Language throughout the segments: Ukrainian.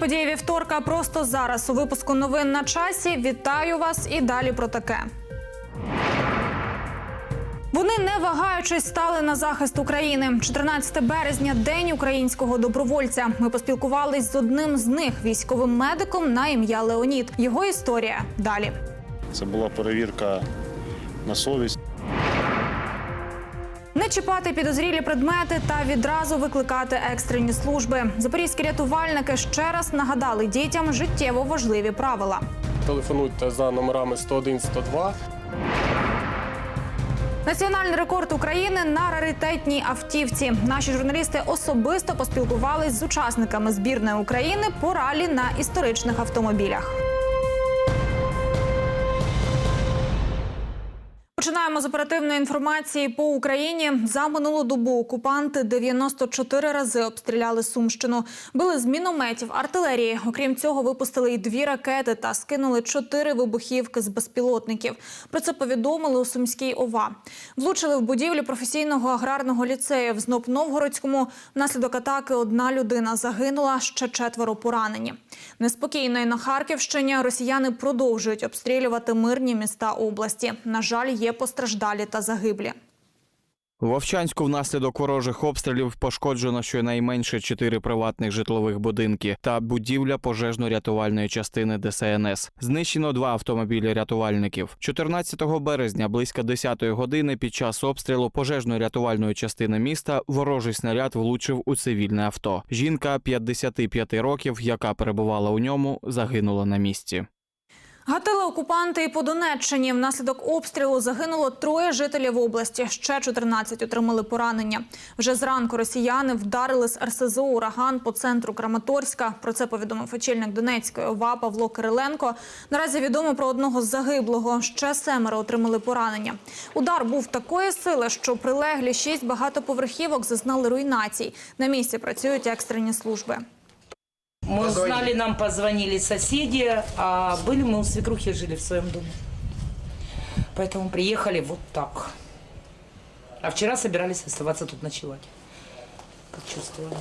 Події вівторка просто зараз у випуску новин на часі. Вітаю вас і далі про таке. Вони не вагаючись стали на захист України. 14 березня день українського добровольця. Ми поспілкувались з одним з них, військовим медиком на ім'я Леонід. Його історія далі. Це була перевірка на совість. Не чіпати підозрілі предмети та відразу викликати екстрені служби. Запорізькі рятувальники ще раз нагадали дітям життєво важливі правила. Телефонуйте за номерами 101 102. Національний рекорд України на раритетній автівці. Наші журналісти особисто поспілкувались з учасниками збірної України по ралі на історичних автомобілях. Починаємо з оперативної інформації по Україні. За минулу добу окупанти 94 рази обстріляли Сумщину. Били з мінометів, артилерії. Окрім цього, випустили й дві ракети та скинули чотири вибухівки з безпілотників. Про це повідомили у Сумській ОВА. Влучили в будівлю професійного аграрного ліцею в Зноб-Новгородському. Внаслідок атаки одна людина загинула, ще четверо поранені. Неспокійно і на Харківщині росіяни продовжують обстрілювати мирні міста області. На жаль, є постраждалі та загиблі. В Вовчанську внаслідок ворожих обстрілів пошкоджено щонайменше чотири приватних житлових будинки та будівля пожежно-рятувальної частини ДСНС. Знищено два автомобілі рятувальників. 14 березня близько 10-ї години під час обстрілу пожежно-рятувальної частини міста ворожий снаряд влучив у цивільне авто. Жінка 55 років, яка перебувала у ньому, загинула на місці. Гатили окупанти і по Донеччині. Внаслідок обстрілу загинуло троє жителів області. Ще 14 отримали поранення. Вже зранку росіяни вдарили з РСЗО ураган по центру Краматорська. Про це повідомив очільник Донецької ОВА Павло Кириленко. Наразі відомо про одного загиблого. Ще семеро отримали поранення. Удар був такої сили, що прилеглі шість багатоповерхівок зазнали руйнацій. На місці працюють екстрені служби. Мы узнали, нам позвонили соседи, а были мы у свекрухи, жили в своем доме. Поэтому приехали вот так. А вчера собирались оставаться тут ночевать. Как чувствовали.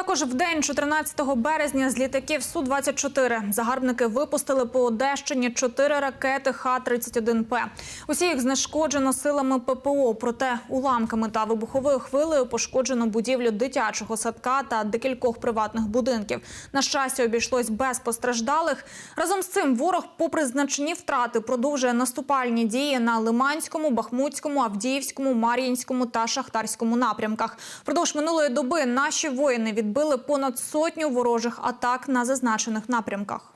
Також в день 14 березня з літаків Су-24 загарбники випустили по Одещині чотири ракети Х-31П. Усі їх знешкоджено силами ППО. Проте уламками та вибуховою хвилею пошкоджено будівлю дитячого садка та декількох приватних будинків. На щастя, обійшлось без постраждалих. Разом з цим ворог, попри значні втрати, продовжує наступальні дії на Лиманському, Бахмутському, Авдіївському, Мар'їнському та Шахтарському напрямках. Впродовж минулої доби наші воїни відбили понад сотню ворожих атак на зазначених напрямках.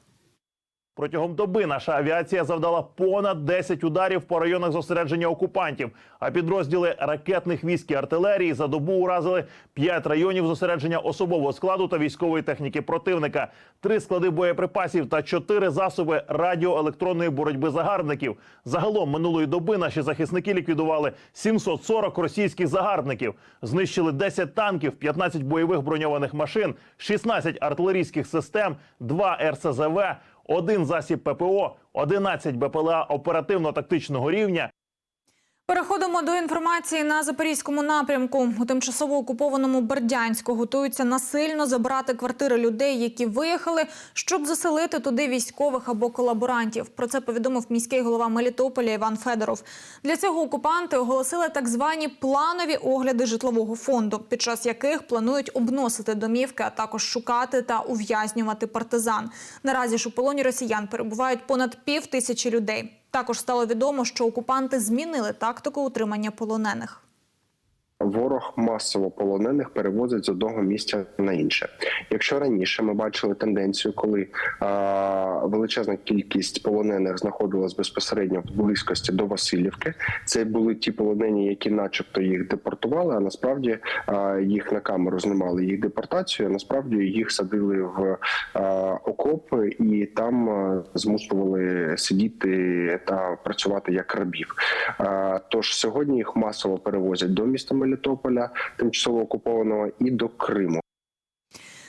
Протягом доби наша авіація завдала понад 10 ударів по районах зосередження окупантів. А підрозділи ракетних військ і артилерії за добу уразили 5 районів зосередження особового складу та військової техніки противника, 3 склади боєприпасів та 4 засоби радіоелектронної боротьби загарбників. Загалом минулої доби наші захисники ліквідували 740 російських загарбників, знищили 10 танків, 15 бойових броньованих машин, 16 артилерійських систем, 2 РСЗВ один засіб ППО, 11 БПЛА оперативно-тактичного рівня. Переходимо до інформації на запорізькому напрямку. У тимчасово окупованому Бердянську готуються насильно забрати квартири людей, які виїхали, щоб заселити туди військових або колаборантів. Про це повідомив міський голова Мелітополя Іван Федоров. Для цього окупанти оголосили так звані планові огляди житлового фонду, під час яких планують обносити домівки, а також шукати та ув'язнювати партизан. Наразі ж у полоні росіян перебувають понад пів тисячі людей. Також стало відомо, що окупанти змінили тактику утримання полонених. Ворог масово полонених перевозить з одного місця на інше. Якщо раніше ми бачили тенденцію, коли а, величезна кількість полонених знаходилась безпосередньо в близькості до Васильівки, це були ті полонені, які, начебто, їх депортували, а насправді а, їх на камеру знімали їх депортацію. а Насправді їх садили в а, окопи і там змушували сидіти та працювати як рабів. А, Тож сьогодні їх масово перевозять до міста Мелітополя, тимчасово окупованого, і до Криму.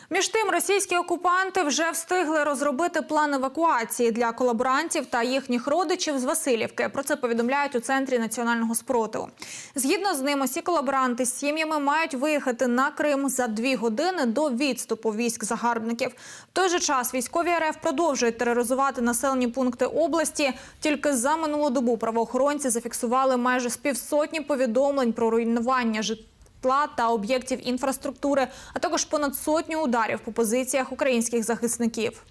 Між тим, російські окупанти вже встигли розробити план евакуації для колаборантів та їхніх родичів з Васильівки. Про це повідомляють у центрі національного спротиву. Згідно з ним, усі колаборанти з сім'ями мають виїхати на Крим за дві години до відступу військ загарбників. В той же час військові РФ продовжують тероризувати населені пункти області. Тільки за минулу добу правоохоронці зафіксували майже з півсотні повідомлень про руйнування життя житла та об'єктів інфраструктури, а також понад сотню ударів по позиціях українських захисників.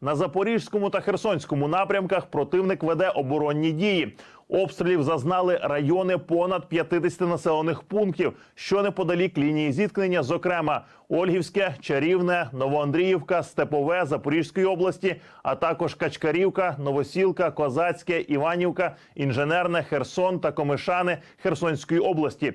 На запорізькому та херсонському напрямках противник веде оборонні дії. Обстрілів зазнали райони понад 50 населених пунктів, що неподалік лінії зіткнення, зокрема Ольгівське, Чарівне, Новоандріївка, Степове Запорізької області, а також Качкарівка, Новосілка, Козацьке, Іванівка, Інженерне, Херсон та Комишани Херсонської області.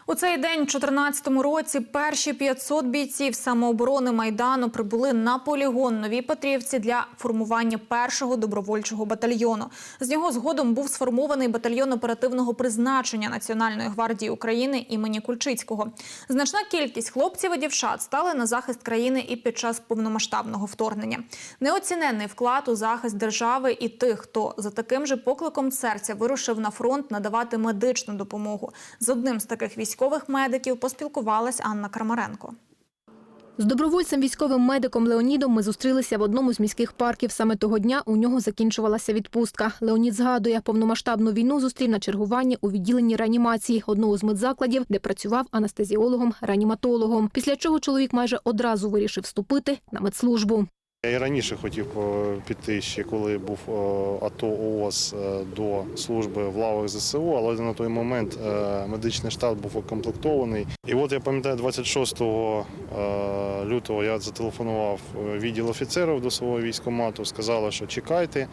У цей день, у 2014 році, перші 500 бійців самооборони майдану прибули на полігон Новій Петрівці для формування першого добровольчого батальйону. З нього згодом був сформований батальйон оперативного призначення Національної гвардії України імені Кульчицького. Значна кількість хлопців і дівчат стали на захист країни і під час повномасштабного вторгнення. Неоціненний вклад у захист держави і тих, хто за таким же покликом серця вирушив на фронт надавати медичну допомогу. З одним з таких військових медиків поспілкувалась Анна Крамаренко. З добровольцем військовим медиком Леонідом ми зустрілися в одному з міських парків. Саме того дня у нього закінчувалася відпустка. Леонід згадує, повномасштабну війну зустрів на чергуванні у відділенні реанімації одного з медзакладів, де працював анестезіологом-реаніматологом. Після чого чоловік майже одразу вирішив вступити на медслужбу. Я і раніше хотів піти ще коли був е, АТО ООС е, до служби в лавах ЗСУ, але на той момент е, медичний штат був укомплектований. І от я пам'ятаю, 26 е, лютого я зателефонував відділ офіцерів до свого військкомату, сказали, що чекайте,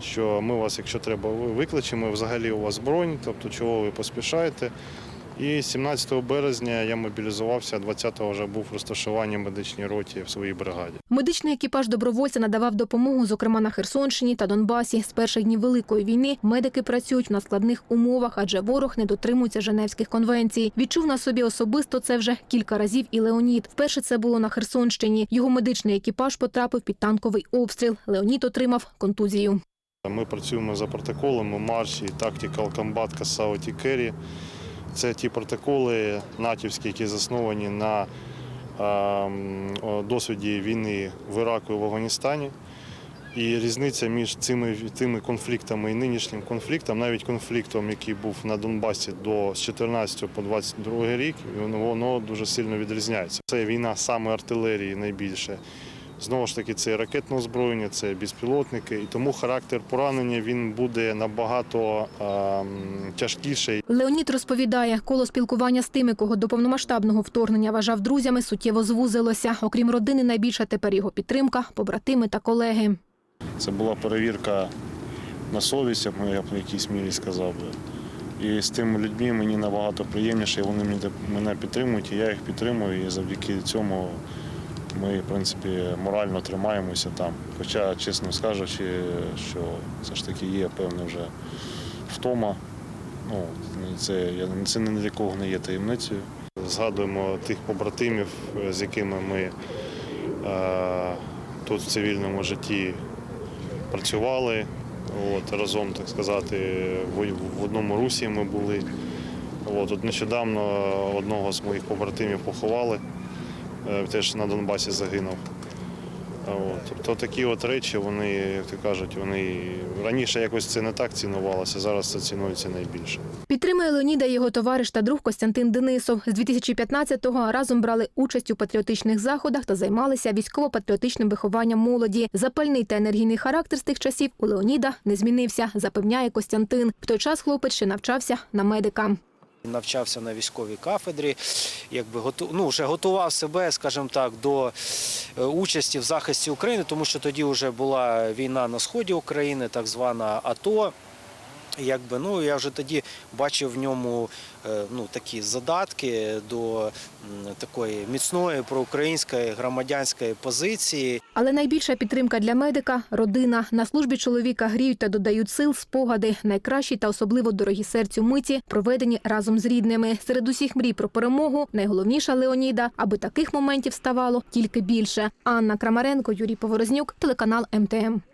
що ми вас, якщо треба, викличемо. Взагалі у вас бронь, тобто чого ви поспішаєте. І 17 березня я мобілізувався, 20-го вже був в розташуванні медичній роті в своїй бригаді. Медичний екіпаж добровольця надавав допомогу, зокрема на Херсонщині та Донбасі. З перших днів великої війни медики працюють в надскладних умовах, адже ворог не дотримується Женевських конвенцій. Відчув на собі особисто це вже кілька разів. І Леонід. Вперше це було на Херсонщині. Його медичний екіпаж потрапив під танковий обстріл. Леонід отримав контузію. Ми працюємо за протоколами марші, Tactical Combat Cassauti Carry. Це ті протоколи натівські, які засновані на ем, досвіді війни в Іраку і в Афганістані. І різниця між цими, цими конфліктами і нинішнім конфліктом, навіть конфліктом, який був на Донбасі до з 14 по 22 рік, воно дуже сильно відрізняється. Це війна саме артилерії найбільше. Знову ж таки, це і ракетне озброєння, це безпілотники, і тому характер поранення він буде набагато ем, тяжкіший. Леонід розповідає, коло спілкування з тими, кого до повномасштабного вторгнення вважав друзями, суттєво звузилося. Окрім родини, найбільша тепер його підтримка, побратими та колеги. Це була перевірка на совість, як я б в якійсь мірі сказав би. І з тими людьми мені набагато приємніше, і вони мене підтримують, і я їх підтримую. І завдяки цьому ми, в принципі, морально тримаємося там. Хоча, чесно скажучи, що все ж таки є певна вже втома. Ну, це, це ні для кого не є таємницею. Згадуємо тих побратимів, з якими ми е, тут в цивільному житті працювали. От, разом, так сказати, в, одному русі ми були. От, от нещодавно одного з моїх побратимів поховали, теж на Донбасі загинув. От, тобто такі от речі, вони, як то кажуть, вони раніше якось це не так цінувалося, зараз це цінується найбільше. Підтримує Леоніда його товариш та друг Костянтин Денисов. З 2015-го разом брали участь у патріотичних заходах та займалися військово-патріотичним вихованням молоді. Запальний та енергійний характер з тих часів у Леоніда не змінився, запевняє Костянтин. В той час хлопець ще навчався на медика. Навчався на військовій кафедрі, якби готу, ну, вже готував себе, скажімо так, до е, участі в захисті України, тому що тоді вже була війна на сході України, так звана АТО. Якби ну я вже тоді бачив в ньому е, ну такі задатки до такої міцної проукраїнської громадянської позиції. Але найбільша підтримка для медика родина. На службі чоловіка гріють та додають сил спогади. Найкращі та особливо дорогі серцю миті проведені разом з рідними. Серед усіх мрій про перемогу найголовніша Леоніда, аби таких моментів ставало тільки більше. Анна Крамаренко, Юрій Поворознюк, телеканал МТМ.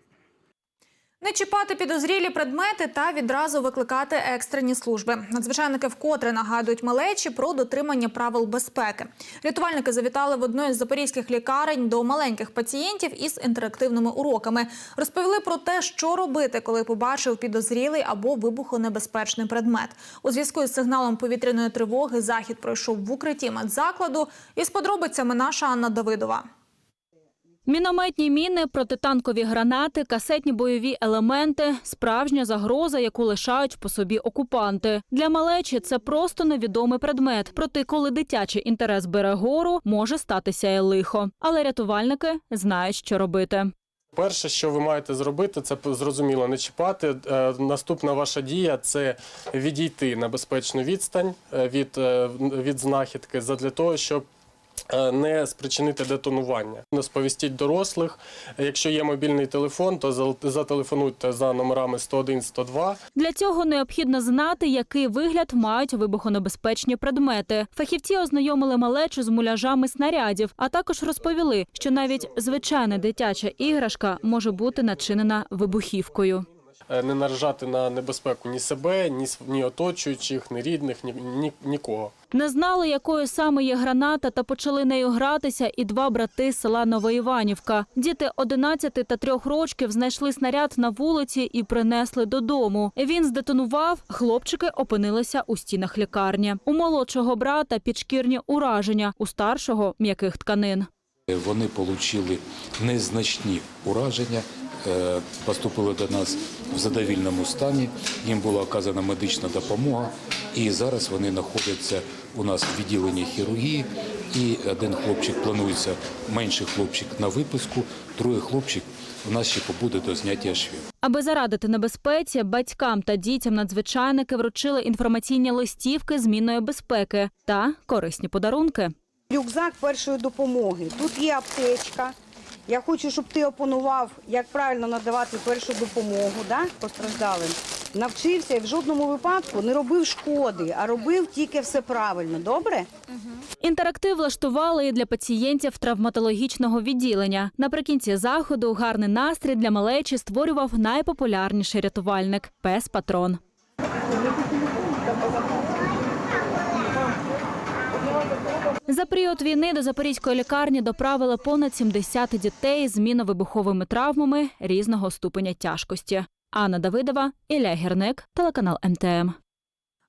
Не чіпати підозрілі предмети та відразу викликати екстрені служби. Надзвичайники вкотре нагадують малечі про дотримання правил безпеки. Рятувальники завітали в одну із запорізьких лікарень до маленьких пацієнтів із інтерактивними уроками. Розповіли про те, що робити, коли побачив підозрілий або вибухонебезпечний предмет. У зв'язку із сигналом повітряної тривоги захід пройшов в укритті медзакладу. Із подробицями наша Анна Давидова. Мінометні міни, протитанкові гранати, касетні бойові елементи справжня загроза, яку лишають по собі окупанти. Для малечі це просто невідомий предмет. Проте, коли дитячий інтерес бере гору, може статися і лихо. Але рятувальники знають, що робити. Перше, що ви маєте зробити, це зрозуміло не чіпати. Е, Наступна ваша дія це відійти на безпечну відстань е, від, е, від знахідки задля того, щоб не спричинити детонування. Не сповістіть дорослих. Якщо є мобільний телефон, то зателефонуйте за номерами 101 102 Для цього необхідно знати, який вигляд мають вибухонебезпечні предмети. Фахівці ознайомили малечу з муляжами снарядів, а також розповіли, що навіть звичайна дитяча іграшка може бути начинена вибухівкою. Е, не наражати на небезпеку ні себе, ні, ні оточуючих, ні рідних, ні, ні, нікого. Не знали, якою саме є граната, та почали нею гратися і два брати з села Новоіванівка. Діти 11 та 3 рочків знайшли снаряд на вулиці і принесли додому. Він здетонував, хлопчики опинилися у стінах лікарні. У молодшого брата підшкірні ураження, у старшого м'яких тканин. Вони отримали незначні ураження, поступили до нас в задовільному стані. Їм була оказана медична допомога, і зараз вони знаходяться у нас в відділенні хірургії. І один хлопчик планується, менший хлопчик на виписку, другий хлопчик у нас ще побуде до зняття швів. Аби зарадити небезпеці, батькам та дітям надзвичайники вручили інформаційні листівки змінної безпеки та корисні подарунки. Рюкзак першої допомоги. Тут є аптечка. Я хочу, щоб ти опанував, як правильно надавати першу допомогу да, постраждалим. Навчився і в жодному випадку не робив шкоди, а робив тільки все правильно. Добре? Інтерактив влаштували і для пацієнтів травматологічного відділення. Наприкінці заходу гарний настрій для малечі створював найпопулярніший рятувальник пес Патрон. За період війни до запорізької лікарні доправили понад 70 дітей з міновибуховими травмами різного ступеня тяжкості. Анна Давидова, Ілля Гірник, телеканал МТМ.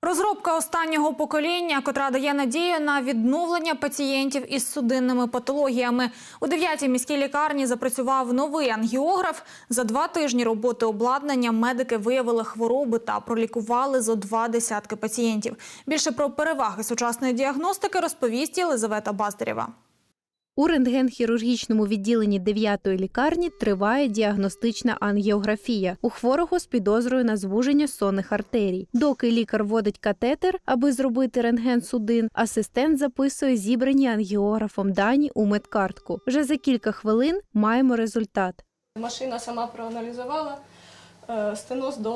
Розробка останнього покоління, котра дає надію на відновлення пацієнтів із судинними патологіями. У 9-й міській лікарні запрацював новий ангіограф. За два тижні роботи обладнання медики виявили хвороби та пролікували зо два десятки пацієнтів. Більше про переваги сучасної діагностики розповість Єлизавета Баздарєва. У рентген-хірургічному відділенні 9-ї лікарні триває діагностична ангіографія у хворого з підозрою на звуження сонних артерій. Доки лікар вводить катетер, аби зробити рентген судин, асистент записує зібрані ангіографом дані у медкартку. Вже за кілька хвилин маємо результат. Машина сама проаналізувала стеноз до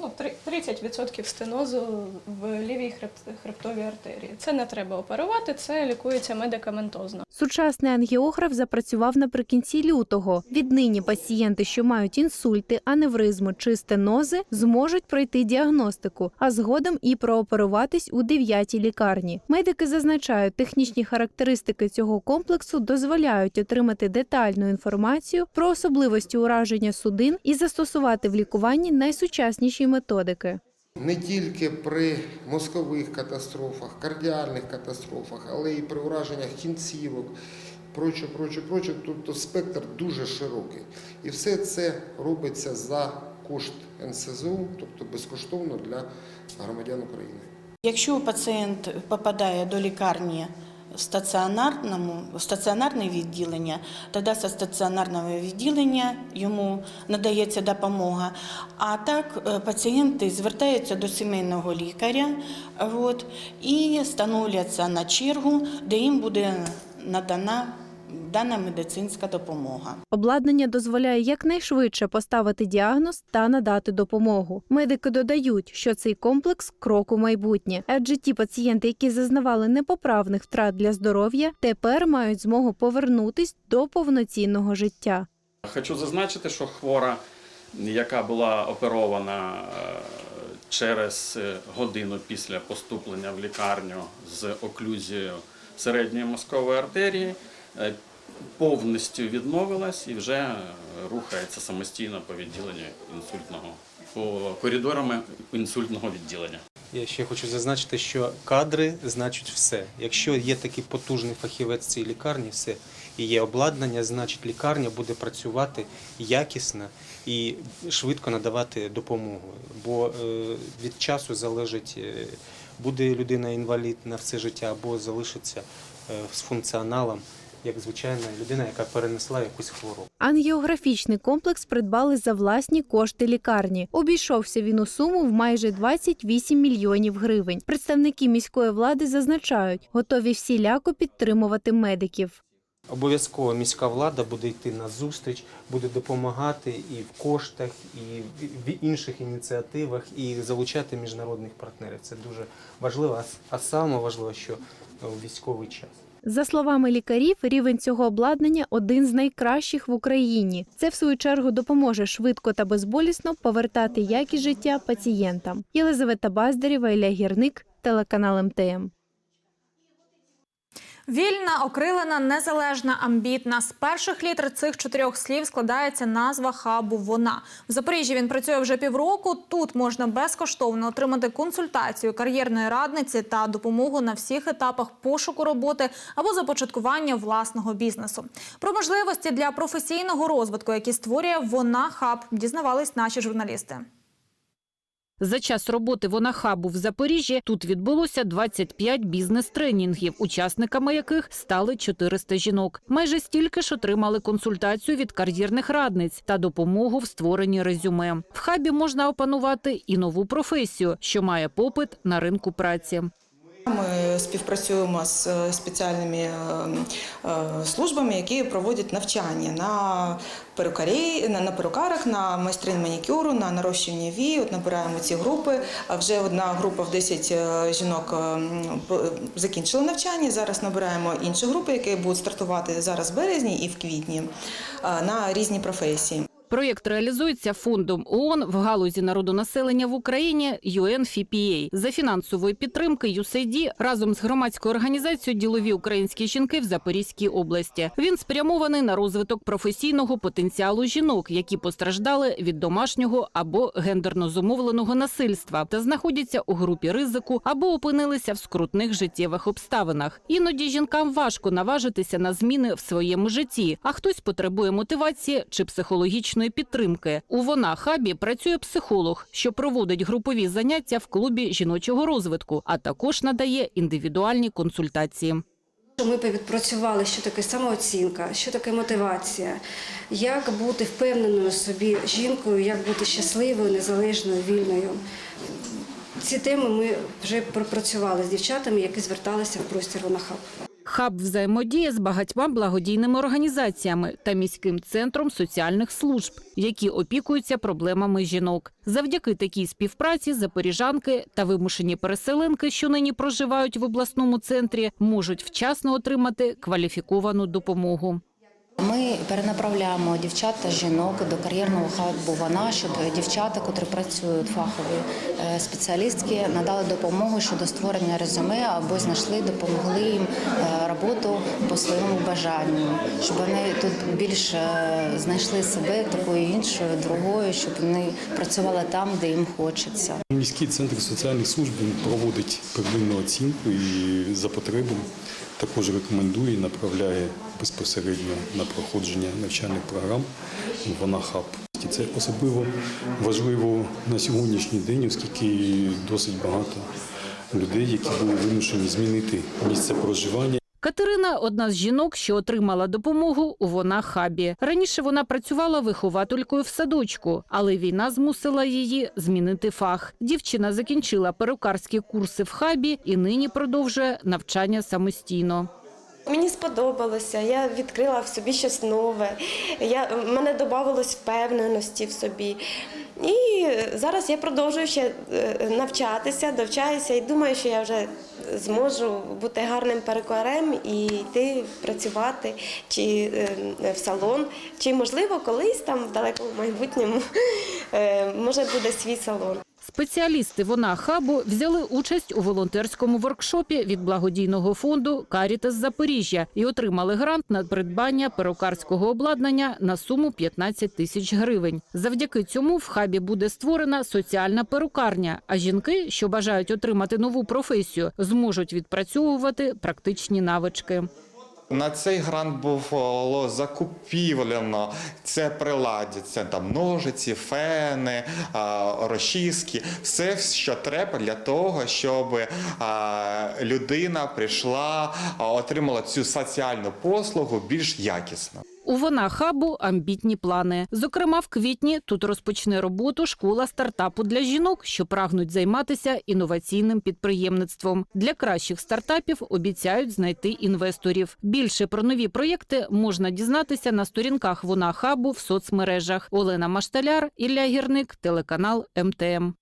ну, три- 30% стенозу в лівій хреб- хребтовій артерії. Це не треба оперувати, це лікується медикаментозно. Сучасний ангіограф запрацював наприкінці лютого. Віднині пацієнти, що мають інсульти, аневризми чи стенози, зможуть пройти діагностику, а згодом і прооперуватись у 9-й лікарні. Медики зазначають, технічні характеристики цього комплексу дозволяють отримати детальну інформацію про особливості ураження судин і застосувати в лікуванні найсучасніші методики. не тільки при мозкових катастрофах, кардіальних катастрофах, але і при ураженнях кінцівок, проче, проче, проче. Тобто спектр дуже широкий. І все це робиться за кошт НСЗУ, тобто безкоштовно для громадян України. Якщо пацієнт попадає до лікарні стаціонарному, стаціонарне відділення, тоді з стаціонарного відділення йому надається допомога. А так е, пацієнти звертаються до сімейного лікаря от, і становляться на чергу, де їм буде надана дана медицинська допомога. Обладнання дозволяє якнайшвидше поставити діагноз та надати допомогу. Медики додають, що цей комплекс крок у майбутнє, адже ті пацієнти, які зазнавали непоправних втрат для здоров'я, тепер мають змогу повернутись до повноцінного життя. Хочу зазначити, що хвора, яка була оперована е, через е, годину після поступлення в лікарню з оклюзією середньої мозкової артерії, е, повністю відновилась і вже е, рухається самостійно по відділенню інсультного, по коридорами інсультного відділення. Я ще хочу зазначити, що кадри значать все. Якщо є такий потужний фахівець в цій лікарні, все і є обладнання, значить лікарня буде працювати якісно і швидко надавати допомогу. Бо е, від часу залежить, е, буде людина інвалід на все життя або залишиться з функціоналом, як звичайна людина, яка перенесла якусь хворобу. Ангіографічний комплекс придбали за власні кошти лікарні. Обійшовся він у суму в майже 28 мільйонів гривень. Представники міської влади зазначають, готові всіляко підтримувати медиків. Обов'язково міська влада буде йти на зустріч, буде допомагати і в коштах, і в- інших ініціативах, і залучати міжнародних партнерів. Це дуже важливо. А А саме важливо, що у військовий час. За словами лікарів, рівень цього обладнання один з найкращих в Україні. Це в свою чергу допоможе швидко та безболісно повертати якість життя пацієнтам. Єлизавета Баздарєва, Ілля Гірник, телеканал МТМ. Вільна, окрилена, незалежна, амбітна. З перших літер цих чотирьох слів складається назва хабу Вона. В Запоріжжі він працює вже півроку. Тут можна безкоштовно отримати консультацію кар'єрної радниці та допомогу на всіх етапах пошуку роботи або започаткування власного бізнесу. Про можливості для професійного розвитку, які створює Вона Хаб, дізнавались наші журналісти. За час роботи Вонахабу в Запоріжжі тут відбулося 25 бізнес-тренінгів, учасниками яких стали 400 жінок. Майже стільки ж отримали консультацію від кар'єрних радниць та допомогу в створенні резюме. В хабі можна опанувати і нову професію, що має попит на ринку праці. Ми співпрацюємо з е, спеціальними е, е, службами, які проводять навчання на перукарі, на, перукарах, на майстрин манікюру, на нарощування вій. От набираємо ці групи. Вже одна група в 10 е, жінок закінчила навчання. Зараз набираємо інші групи, які будуть стартувати зараз в березні і в квітні на різні професії. Проєкт реалізується фондом ООН в галузі народонаселення в Україні UNFPA. За фінансової підтримки USAID разом з громадською організацією «Ділові українські жінки» в Запорізькій області. Він спрямований на розвиток професійного потенціалу жінок, які постраждали від домашнього або гендерно зумовленого насильства та знаходяться у групі ризику або опинилися в скрутних життєвих обставинах. Іноді жінкам важко наважитися на зміни в своєму житті, а хтось потребує мотивації чи психологічної підтримки. У вона хабі працює психолог, що проводить групові заняття в клубі жіночого розвитку, а також надає індивідуальні консультації. Ми відпрацювали, що таке самооцінка, що таке мотивація, як бути впевненою собі жінкою, як бути щасливою, незалежною, вільною. Ці теми ми вже пропрацювали з дівчатами, які зверталися в простір Вонахаб. Хаб взаємодіє з багатьма благодійними організаціями та міським центром соціальних служб, які опікуються проблемами жінок. Завдяки такій співпраці запоріжанки та вимушені переселенки, що нині проживають в обласному центрі, можуть вчасно отримати кваліфіковану допомогу. Ми перенаправляємо дівчат та жінок до кар'єрного хабу «Вона», щоб дівчата, котрі працюють фахові е, спеціалістки, надали допомогу щодо створення резюме або знайшли, допомогли їм е, роботу по своєму бажанню, щоб вони тут більш е, знайшли себе такою іншою, другою, щоб вони працювали там, де їм хочеться. Міський центр соціальних служб проводить первинну оцінку і за потреби також рекомендує і направляє безпосередньо на проходження навчальних програм. Вона хаб. І Це особливо важливо на сьогоднішній день, оскільки досить багато людей, які були вимушені змінити місце проживання. Катерина одна з жінок, що отримала допомогу у вона хабі. Раніше вона працювала вихователькою в садочку, але війна змусила її змінити фах. Дівчина закінчила перукарські курси в хабі і нині продовжує навчання самостійно. Мені сподобалося, я відкрила в собі щось нове. Я, мене додавалось впевненості в собі. І зараз я продовжую ще е, навчатися, довчаюся і думаю, що я вже зможу бути гарним перукарем і йти працювати чи е, в салон, чи можливо колись там в далекому майбутньому е, може буде свій салон. Спеціалісти вона хабу взяли участь у волонтерському воркшопі від благодійного фонду Карітас Запоріжжя і отримали грант на придбання перукарського обладнання на суму 15 тисяч гривень. Завдяки цьому в хабі буде створена соціальна перукарня. А жінки, що бажають отримати нову професію, зможуть відпрацьовувати практичні навички. На цей грант було закупівлено це приладдя, це там ножиці, фени, розчіски, все, що треба для того, щоб людина прийшла, отримала цю соціальну послугу більш якісно. У вона хабу амбітні плани. Зокрема, в квітні тут розпочне роботу школа стартапу для жінок, що прагнуть займатися інноваційним підприємництвом. Для кращих стартапів обіцяють знайти інвесторів. Більше про нові проєкти можна дізнатися на сторінках вона хабу в соцмережах. Олена Машталяр, Ілля Гірник, телеканал МТМ.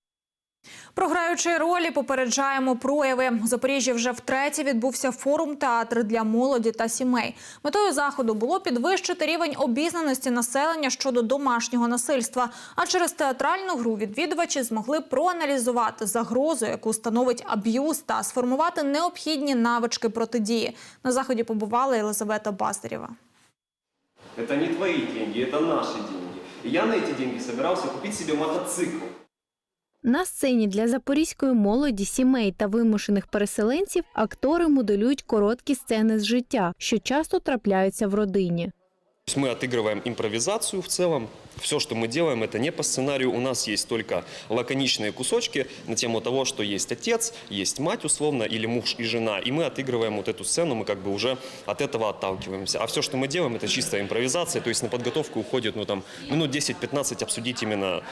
Програючи ролі, попереджаємо прояви. У Запоріжжі вже втретє відбувся форум театр для молоді та сімей. Метою заходу було підвищити рівень обізнаності населення щодо домашнього насильства. А через театральну гру відвідувачі змогли проаналізувати загрозу, яку становить аб'юз, та сформувати необхідні навички протидії. На заході побувала Єлизавета Бастерєва. Это не твои деньги, это наши деньги. И я на эти деньги собирался купить себе мотоцикл. На сцені для запорізької молоді, сімей та вимушених переселенців актори моделюють короткі сцени з життя, що часто трапляються в родині. То есть Мы отыгрываем импровизацию в целом. Все, что мы делаем, это не по сценарию. У нас есть только лаконичные кусочки на тему того, что есть отец, есть мать условно, или муж и жена. И мы отыгрываем вот эту сцену, мы как бы уже от этого отталкиваемся. А все, что мы делаем, это чистая импровизация. То есть на подготовку уходит ну, там, минут 10-15 обсудить именно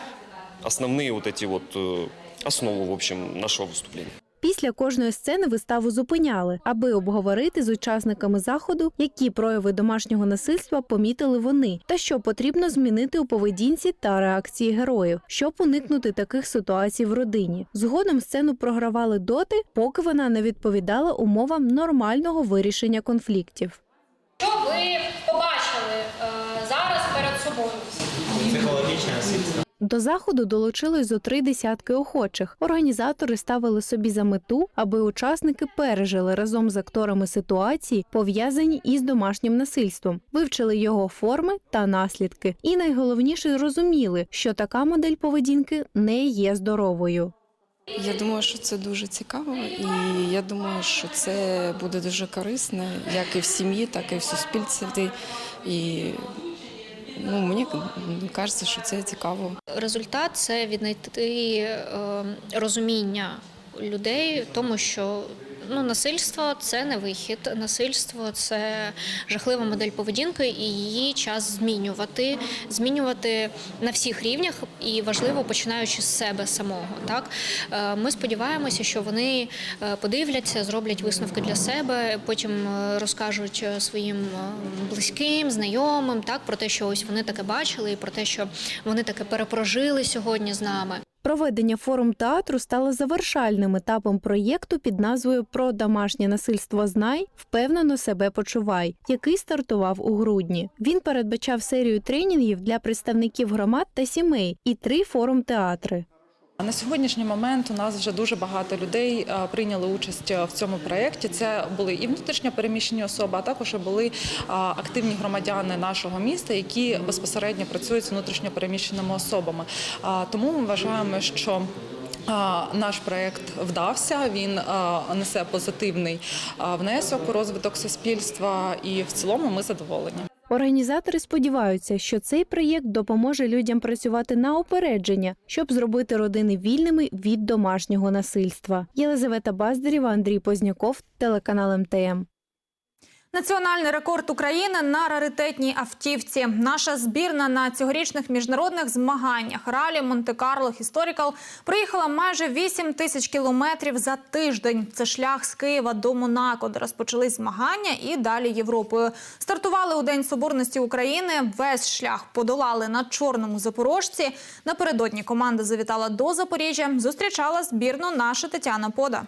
основные вот эти вот э, основу, в общем, нашего выступления. Після кожної сцени виставу зупиняли, аби обговорити з учасниками заходу, які прояви домашнього насильства помітили вони, та що потрібно змінити у поведінці та реакції героїв, щоб уникнути таких ситуацій в родині. Згодом сцену програвали доти, поки вона не відповідала умовам нормального вирішення конфліктів. Що ви побачили е, зараз перед собою? Психологічне насильство. До заходу долучилось зо три десятки охочих. Організатори ставили собі за мету, аби учасники пережили разом з акторами ситуації, пов'язані із домашнім насильством, вивчили його форми та наслідки. І найголовніше зрозуміли, що така модель поведінки не є здоровою. Я думаю, що це дуже цікаво, і я думаю, що це буде дуже корисно, як і в сім'ї, так і в суспільстві. І ну, мені кажеться, що це цікаво. Результат це віднайти е, розуміння людей, тому що ну, насильство це не вихід, насильство це жахлива модель поведінки, і її час змінювати, змінювати на всіх рівнях, і важливо починаючи з себе самого. Так Е, ми сподіваємося, що вони е, подивляться, зроблять висновки для себе, потім е, розкажуть своїм близьким, знайомим, так про те, що ось вони таке бачили, і про те, що вони таке перепрожили сьогодні з нами. Проведення форум театру стало завершальним етапом проєкту під назвою Про домашнє насильство знай впевнено себе почувай, який стартував у грудні. Він передбачав серію тренінгів для представників громад та сімей і три форум театри. На сьогоднішній момент у нас вже дуже багато людей е, прийняли участь е, в цьому проєкті. Це були і внутрішньо переміщені особи, а також були е, активні громадяни нашого міста, які безпосередньо працюють з внутрішньо переміщеними особами. Тому ми вважаємо, що Наш проект вдався. Він несе позитивний внесок у розвиток суспільства, і в цілому ми задоволені. Організатори сподіваються, що цей проєкт допоможе людям працювати на опередження, щоб зробити родини вільними від домашнього насильства. Єлизавета Баздарєва, Андрій Позняков, телеканал МТМ. Національний рекорд України на раритетній автівці. Наша збірна на цьогорічних міжнародних змаганнях ралі Монте-Карло Historical проїхала майже 8 тисяч кілометрів за тиждень. Це шлях з Києва до Монако, де розпочались змагання і далі Європою. Стартували у День Соборності України. Весь шлях подолали на чорному запорожці. Напередодні команда завітала до Запоріжжя. Зустрічала збірну наша Тетяна Пода.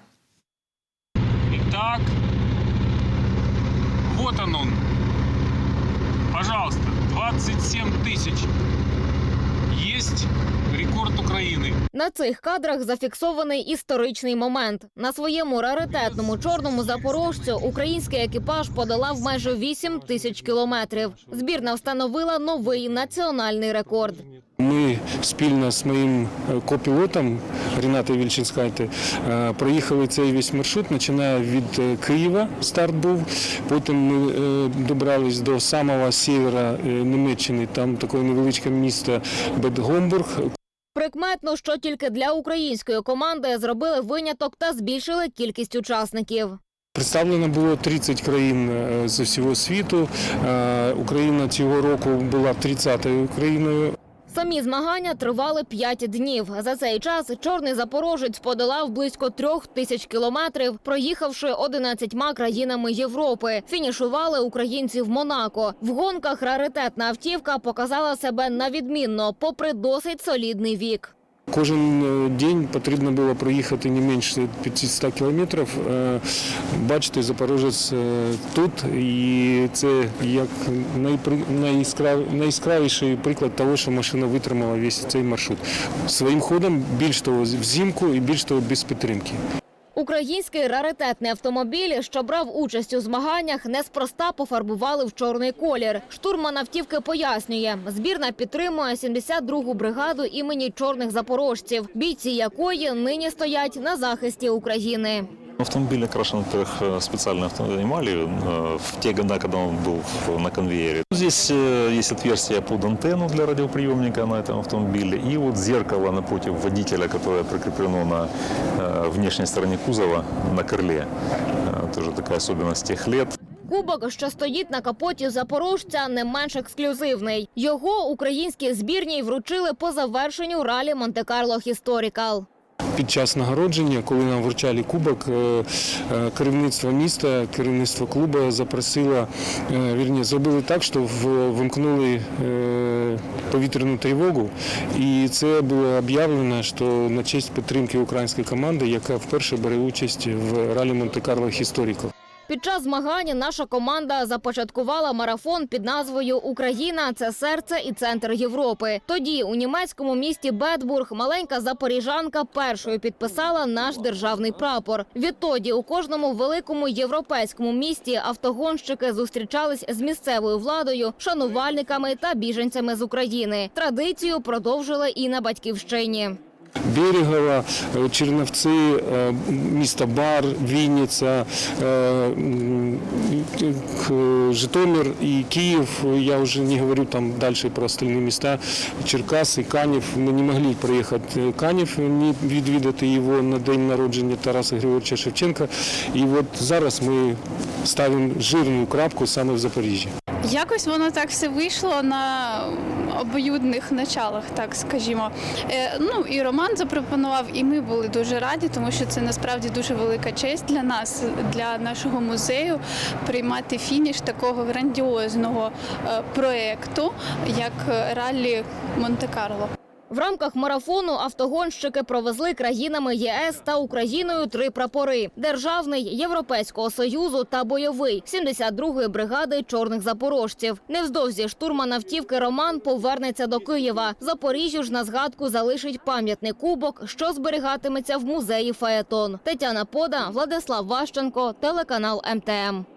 Итак, вот он он. Пожалуйста, 27 тысяч. Есть рекорд Украины. На цих кадрах зафіксований історичний момент. На своєму раритетному чорному запорожцю український екіпаж подолав майже 8 тисяч кілометрів. Збірна встановила новий національний рекорд. Ми спільно з моїм е, копілотом Рінатою Вільчинськайте е, проїхали цей весь маршрут, починає від е, Києва, старт був. Потім ми добрались до самого севера е, Німеччини, там таке невеличке місто Бетгомбург. Прикметно, що тільки для української команди зробили виняток та збільшили кількість учасників. Представлено було 30 країн з усього світу. Україна цього року була 30-ю країною. Самі змагання тривали 5 днів. За цей час чорний запорожець подолав близько трьох тисяч кілометрів, проїхавши 11 країнами Європи. Фінішували українці в Монако. В гонках раритетна автівка показала себе навідмінно, попри досить солідний вік. Кожен е, день потрібно було проїхати не менше 500 кілометрів. бачити Бачите, Запорожець е, тут, і це як найяскравіший приклад того, що машина витримала весь цей маршрут. Своїм ходом, більш того, взимку і більш того, без підтримки. Український раритетний автомобіль, що брав участь у змаганнях, неспроста пофарбували в чорний колір. Штурман автівки пояснює, збірна підтримує 72-гу бригаду імені чорних запорожців, бійці якої нині стоять на захисті України. Автомобиль окрашен, во-первых, э, специальной автомобильной эмалью э, в те года, когда он был в- на конвейере. Здесь э, есть отверстие под антенну для радиоприемника на этом автомобиле и вот зеркало напротив водителя, которое прикреплено на э, внешней стороне кузова на крыле. Э, Тоже такая особенность тех лет. Кубок, що стоїть на капоті запорожця, не менш ексклюзивний. Його українській збірній вручили по завершенню ралі Монте-Карло Historical. Під час нагородження, коли нам вручали кубок, е, е, керівництво міста, керівництво клубу запросило, е, вірні, зробили так, що вимкнули повітряну тривогу. І це було об'явлено, що на честь підтримки української команди, яка вперше бере участь в ралі Монте-Карло Historical. Під час змагань наша команда започаткувала марафон під назвою Україна це серце і центр Європи. Тоді у німецькому місті Бетбург маленька запоріжанка першою підписала наш державний прапор. Відтоді у кожному великому європейському місті автогонщики зустрічались з місцевою владою, шанувальниками та біженцями з України. Традицію продовжили і на батьківщині. Берегова, е, Черновці, е, місто Бар, Вінниця, е, Житомир і Київ. Я вже не говорю там далі про остальні міста. Черкаси, Канів. Ми не могли проїхати Канів, не відвідати його на день народження Тараса Григоровича Шевченка. І от зараз ми ставимо жирну крапку саме в Запоріжжі. Якось воно так все вийшло на обоюдних началах, так скажімо. Е, ну і Роман запропонував, і ми були дуже раді, тому що це насправді дуже велика честь для нас, для нашого музею, приймати фініш такого грандіозного е, проекту, як раллі Монте-Карло. В рамках марафону автогонщики провезли країнами ЄС та Україною три прапори: державний, Європейського союзу та бойовий 72-ї бригади чорних запорожців. Невздовзі штурман автівки Роман повернеться до Києва. Запоріжжю ж на згадку залишить пам'ятний кубок, що зберігатиметься в музеї Фаетон. Тетяна Пода, Владислав Ващенко, телеканал МТМ.